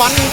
มัน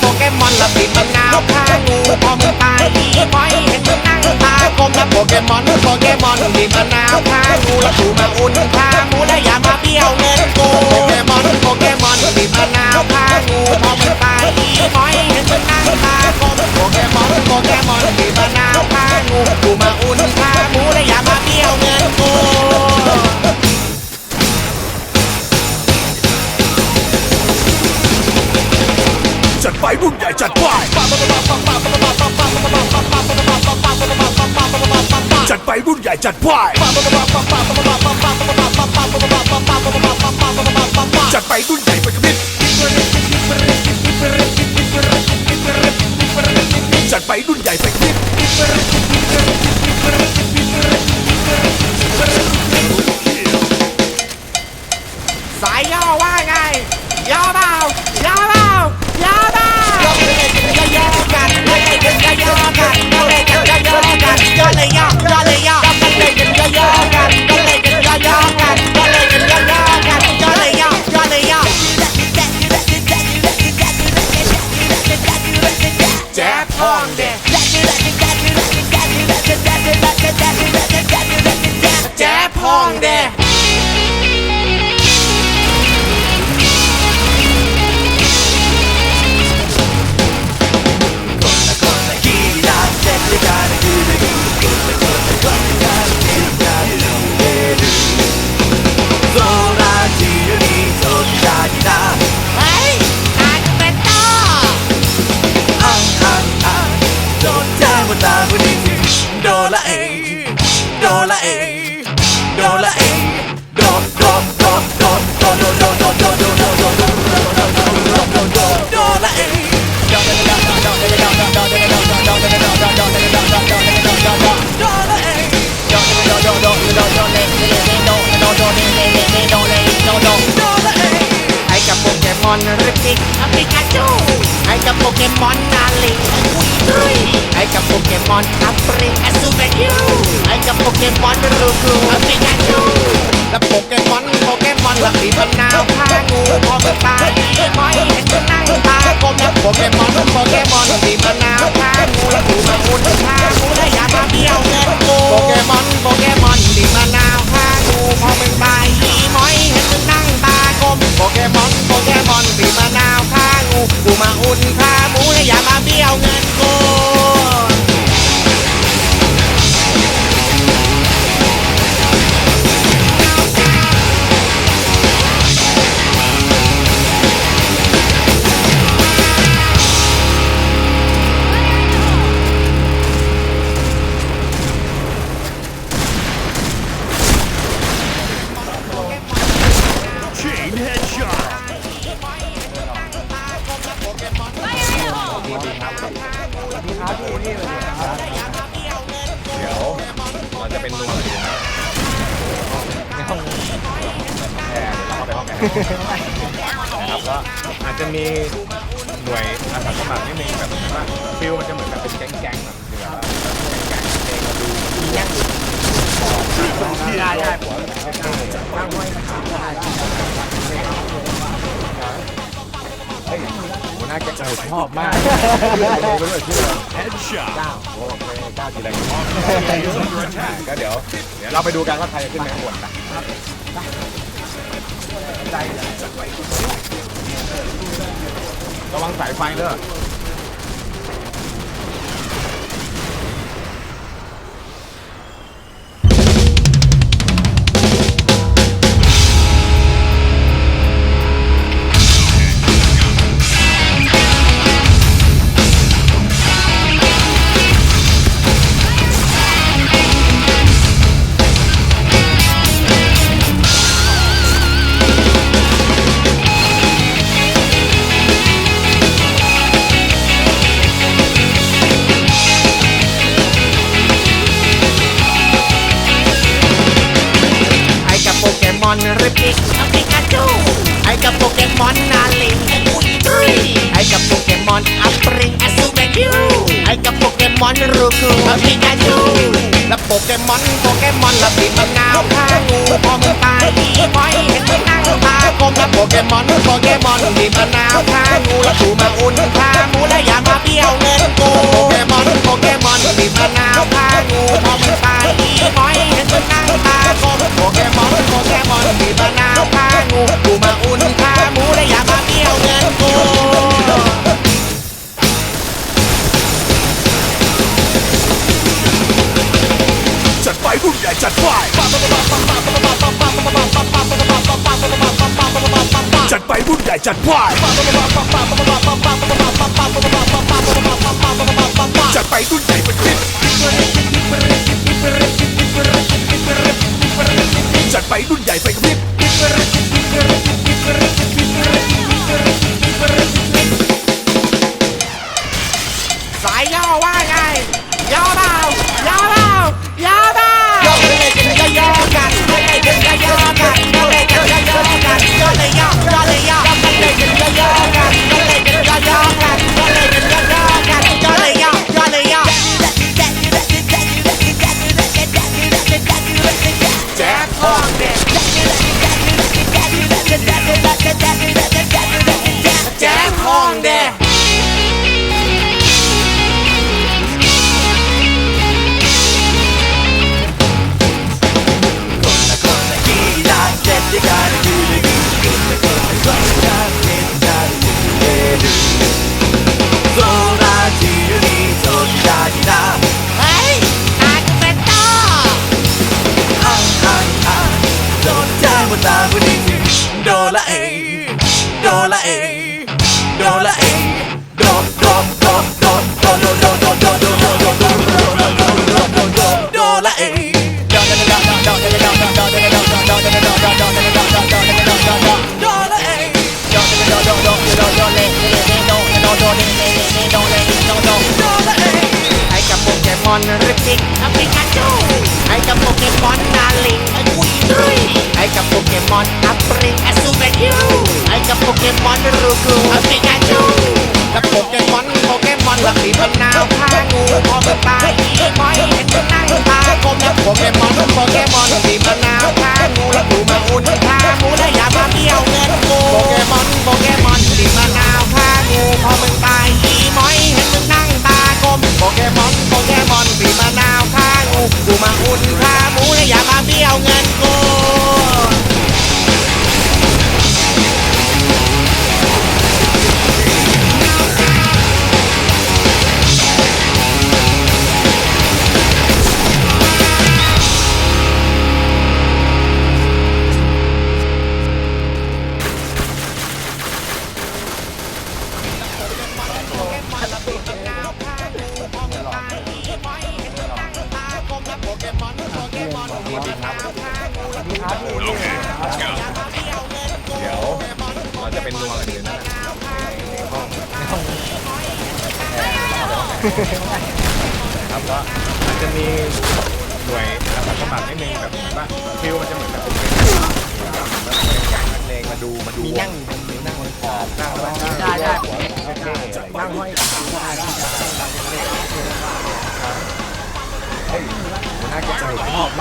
ริกิกอพิกาจูไอ้กับโปเกมอนนาลิคุยไอ้กับโปเกมอนอัปริกอซูเบยูไอ้กับโปเกมอนรูคูอพิกาจูและโปเกมอนโปเกมอนละปีบนนาวพางูพอมัตายมอเห็นนั่งตากมและโปเกมอนโปเกมอนปีบนนาวพางูและดูมาหุ่นพางูและอย่ามาเบี้ยวเงินกูโปเกมอนโปเกมอนปีบนนาวพางูพอมตายมอยเห็นนั่ง มโปเกมอนโปเกมอนปีบมะนาวข้างูกูมาอุ่นข้าหมูและอย่ามาเบี้ยวเงินกู ชอบมากเก้าโอ้โหเก้ทีแรงก็เดี๋ยวเดี๋ยวเราไปดูกันว่าใครจะขึ้นไปข้างบนนะระวังสายไฟเด้อ jackpot.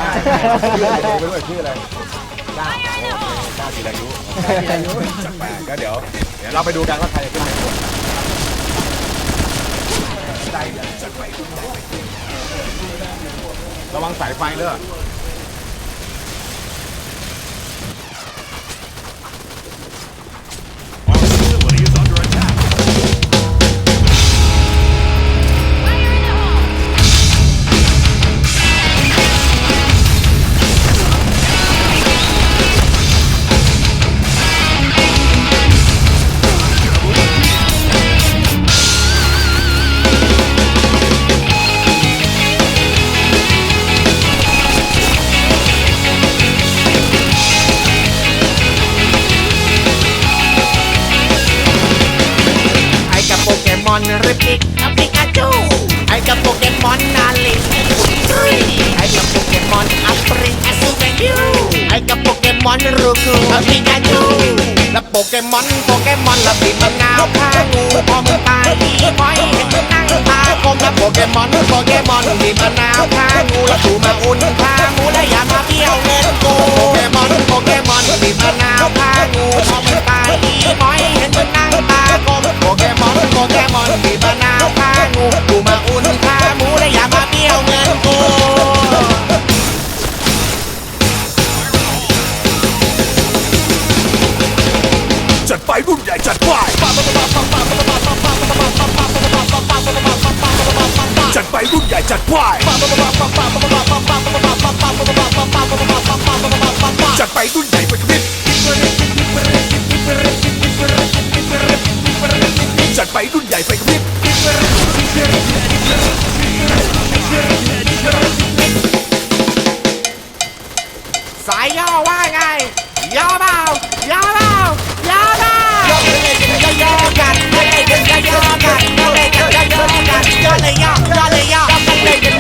มากชื่ออะไรไม่รู้ชื่ออะไรก้าวก้าสีรายุก้าวจิรายุจัดไปก็เดี๋ยวเดี๋ยวเราไปดูกันว่าใครจะขึ้นไปก่อนระวังสายไฟเด้อ อนรูคูพิกาจูและโปเกมอนโปเกมอนและปีมังงาวพางูพอมึงตายอีคอยนั่งตาคมและโปเกมอนโปเกมอนปีมังงาวพางูแล้วกูมาอุ่นพางูและอย่ามาเบี้ยวเงินกูโปเกมอนโปเกมอนปีมังงาวพางูพอมึงตาย ngày ngày gió bao gió bao gió bao gió gió gió gạt gió gió gió gạt gió gió gió gạt gió này gió gió này gió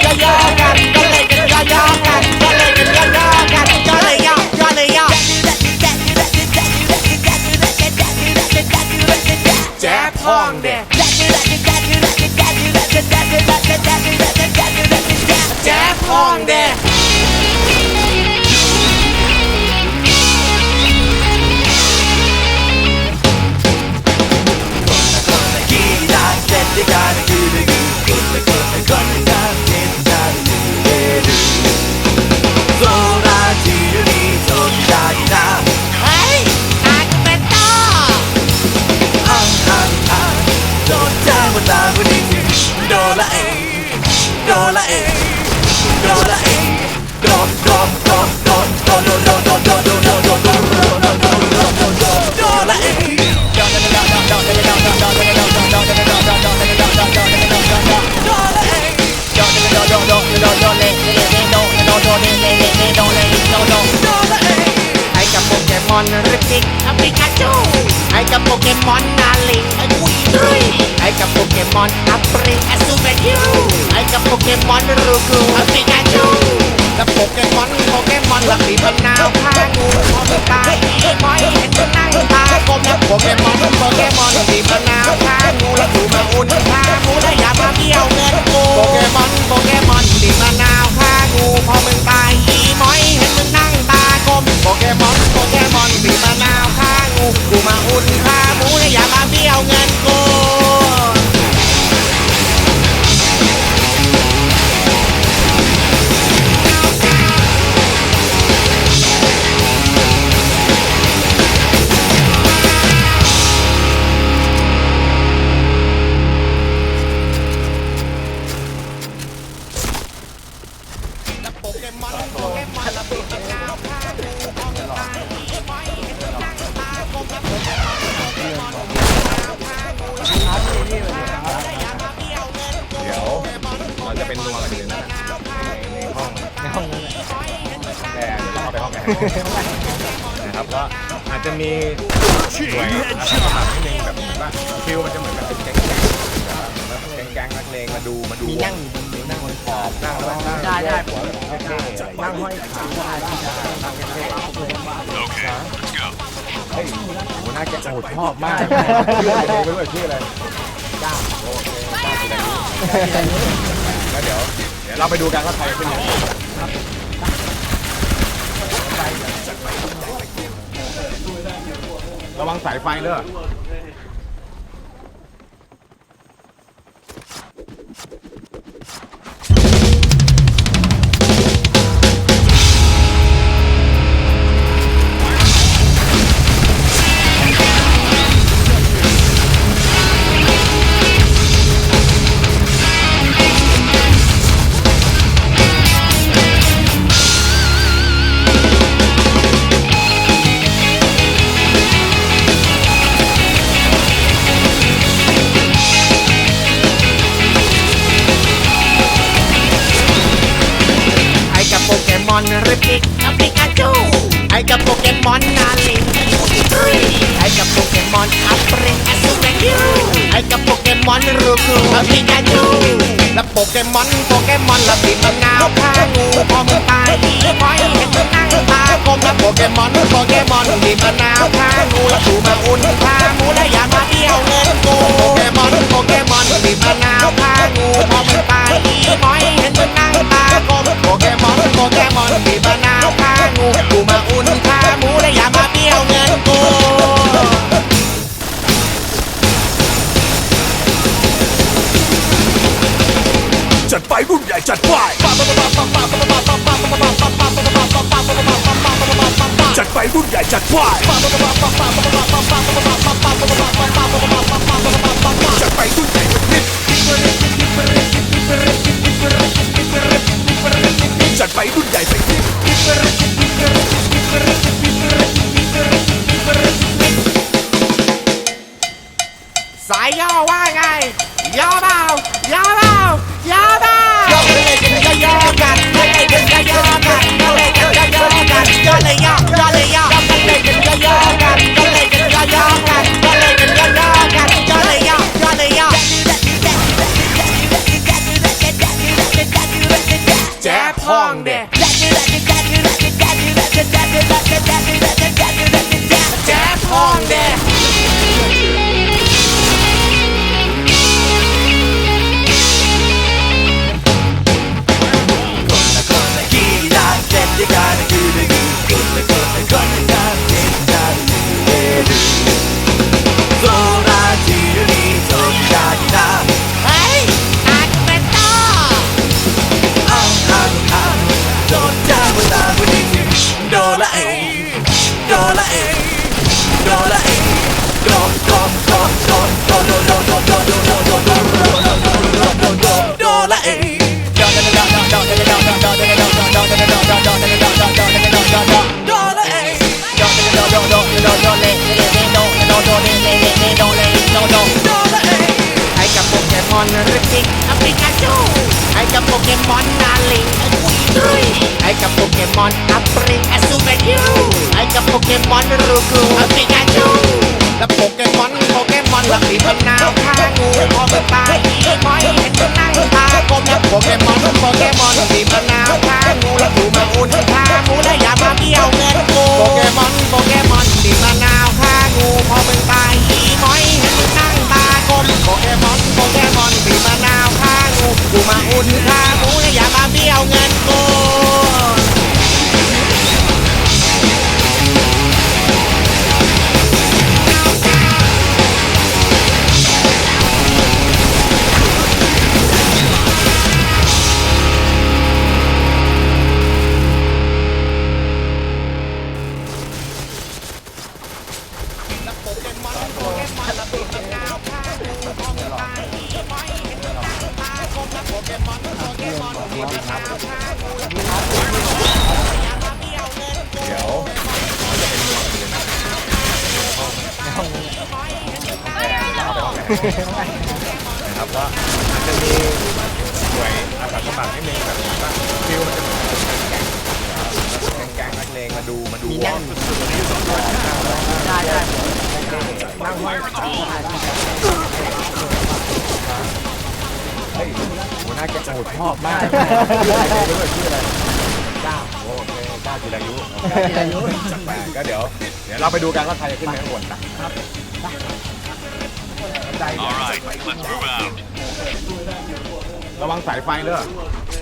gió gió gạt gió này gió gió gạt gió này gió gió gạt gió này gió gió này gió chép hoang đè chép hoang đè มอนรูกูอปิกาจูและโปเกมอนโปเกมอนหละปีมะนาวพางูพอมันตายมอยเห็นมันนั่งตากลมและโปเกมอนโปเกมอนปีมะนาวพางูและถูมาอุ่นพางูและอย่ามาเบี้ยวเงินกูโปเกมอนโปเกมอนปีมะนาวพางูพอมึงตายอีมอยเห็นมึงนั่งตากลมโปเกมอนโปเกมอนปีมะนาวพางูกูมาอุ่นพาหมูและอย่ามาเบี้ยวเงินกู อ้ชอบมากชื่ออะไรไม่รู้ชื่ออะไรจ้าโอเคก้าคืออะไรแล้วเดี๋ยวเดี๋ยวเราไปดูกันว่าใครเป็นยังไงระวังสายไฟเด้อ อนรูคูอปิกาจูและโปเกมอนโปเกมอนและปีมะนาวพางูพอมึงตายอีมอยเห็นมึงนั่งตากลมและโปเกมอนโปเกมอนปีมะนาวพางูและถูมาอุ่นพาหมูและอย่ามาเบี้ยวเงินกูโปเกมอนโปเกมอนปีมะนาวพางูพอมึงตายอีมอยเห็นมึงนั่งตากลมโปเกมอนโปเกมอนปีมะนาวพางูกูมาอุ่น จัดไปจัดไปรุ่นใหญ่จัดไปจัดไปรุ่นใหญ่เป็นพิษจัดไปรุ่นใหญ่ไปดิ อนหรือจิกิกอปิกาจูไอ้กับโปเกมอนนาลิงไอ้คุยดุยไอ้กับโปเกมอนอัปริงอสูเปยูไอ้กับโปเกมอนรูกูอปิกาจูแล้วโปเกมอนโปเกมอนหลักปีเพิ่มนาวข้างูพอเมันตายอีมอยเห็นมันนั่งตากลมแล้วโปเกมอน เดี๋ยวนะครับว่ามันจะมีหน่วยอาสาสมัครนิดนึงแบบว่าฟิลมันจะ เป็นแก๊งๆนักเลงมาดูมาดูว่าได้ได้เฮ้ยหัวหน้าแกโอ้ชอบมากชื่ออะไรด้วยชื่ออะไรก้าวโอเคก้าวจิรายุจิรายุจัดไปก็เดี๋ยว เดี๋ยวเราไปดูกันว่าใครจะขึ้นไปข้างบนนะครับใจระวังสายไฟเด้อไอ้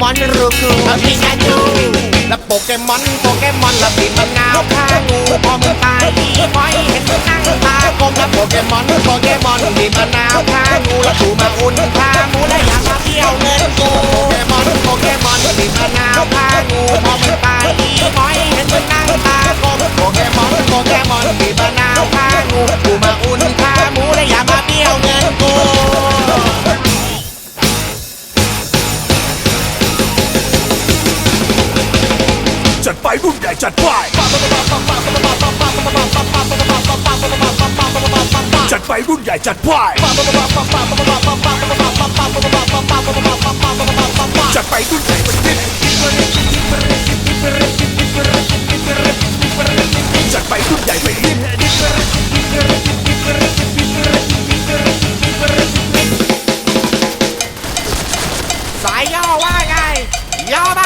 มอนรูกูอปิกาจูและโปเกมอนโปเกมอนและปีมะนาวฆ่างูพอมึงตายอีมอยเห็นมึงนั่งตากลมและโปเกมอนโปเกมอนปีมะนาวฆ่างูและถูมาอุ่นฆ่างูและอยากมาเที่ยวเงินกูโปเกมอนโปเกมอนปีมะนาวฆ่างูพอมึงตายอีมอยเห็นมึงนั่งตากลมโปเกมอนโปเกมอนปีมะนาวฆ่างูกูมาอุ่นฆ่างูและอยากมาเที่ยวเงินกู รุ่นใหญ่จัดไปจัดไปรุ่นใหญ่จัดไปจัดไปรุ่นใหญ่มันเด็ดจัดไปรุ่นใหญ่ไปสายย่อว่าไงย่อมา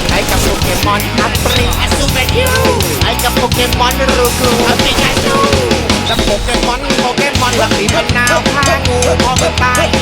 ไอ้กับโปเกมอนอัปเปริอสูเมยูไอ้กับโปเกมอนรูกรูอัปเปริอสูและโปเกมอนโปเกมอนลักนี้นหนาวพางูพอมันตาย